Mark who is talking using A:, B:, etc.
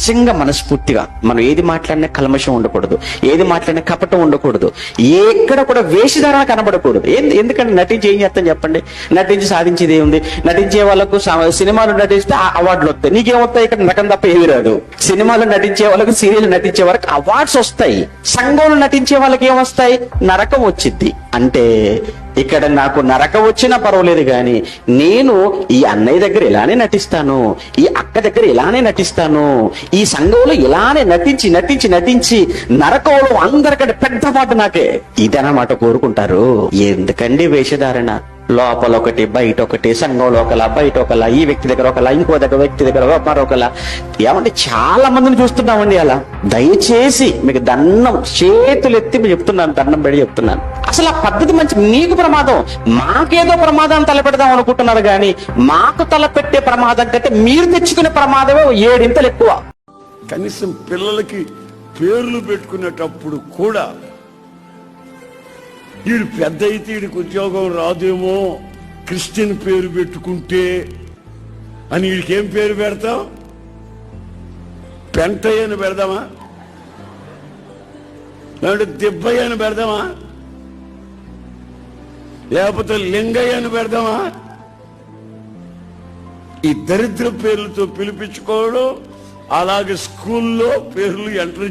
A: నిజంగా మనస్ఫూర్తిగా మనం ఏది మాట్లాడినా కల్మషం ఉండకూడదు ఏది మాట్లాడినా కపటం ఉండకూడదు ఎక్కడ కూడా వేషధారణ కనబడకూడదు. ఎందుకంటే నటించి ఏం చేస్తాం చెప్పండి? నటించి సాధించేది ఏముంది? నటించే వాళ్ళకు సినిమాలు నటిస్తే అవార్డులు వస్తాయి. నీకేమొస్తాయి? ఇక్కడ నకం తప్ప ఏమి రాదు. సినిమాలు నటించే వాళ్ళకు సీరియల్ నటించే వాళ్ళకి అవార్డ్స్ వస్తాయి. సంఘంలో నటించే వాళ్ళకి ఏమొస్తాయి? నరకం వచ్చింది అంటే ఇక్కడ నాకు నరకం వచ్చినా పర్వాలేదు కానీ నేను ఈ అన్నయ్య దగ్గర ఇలానే నటిస్తాను. ఈ అక్క దగ్గర ఇలానే నటిస్తాను. ఈ సంఘంలో ఇలానే నటించి నటించి నటించి నరకంలో అందరికంటే పెద్ద పాట నాకే. ఇదనమాట కోరుకుంటారు. ఎందుకండి వేషధారణ? లోపల ఒకటి బయట ఒకటి సంఘంలో ఒకలా బయట ఒకలా ఈ వ్యక్తి దగ్గర ఒకలా ఇంకో దగ్గర వ్యక్తి దగ్గర మరొకలా. ఏమంటే చాలా మందిని చూస్తున్నామండి అలా. దయచేసి మీకు దండం చేతులు ఎత్తి చెప్తున్నాను దండం పెడి చెప్తున్నాను. అసలు ఆ పద్ధతి మంచి మీకు ప్రమాదం. మాకేదో ప్రమాదం తలపెడదాం అనుకుంటున్నారు కానీ మాకు తలపెట్టే ప్రమాదం కంటే మీరు తెచ్చుకునే ప్రమాదమే ఏడింతలు ఎక్కువ.
B: కనీసం పిల్లలకి పేర్లు పెట్టుకునేటప్పుడు కూడా వీడు పెద్ద అయితే వీడికి ఉద్యోగం రాదేమో క్రిస్టియన్ పేరు పెట్టుకుంటే అని వీడికి ఏం పేరు పెడతాం? పెంటయ్య అని పెడదామా? లేదంటే దిబ్బయ్య అని పెడదామా? లేకపోతే లింగయ్య అని పెడదామా? ఈ దరిద్ర పేర్లతో పిలిపించుకోవడం అలాగే స్కూల్లో పేర్లు ఎంటర్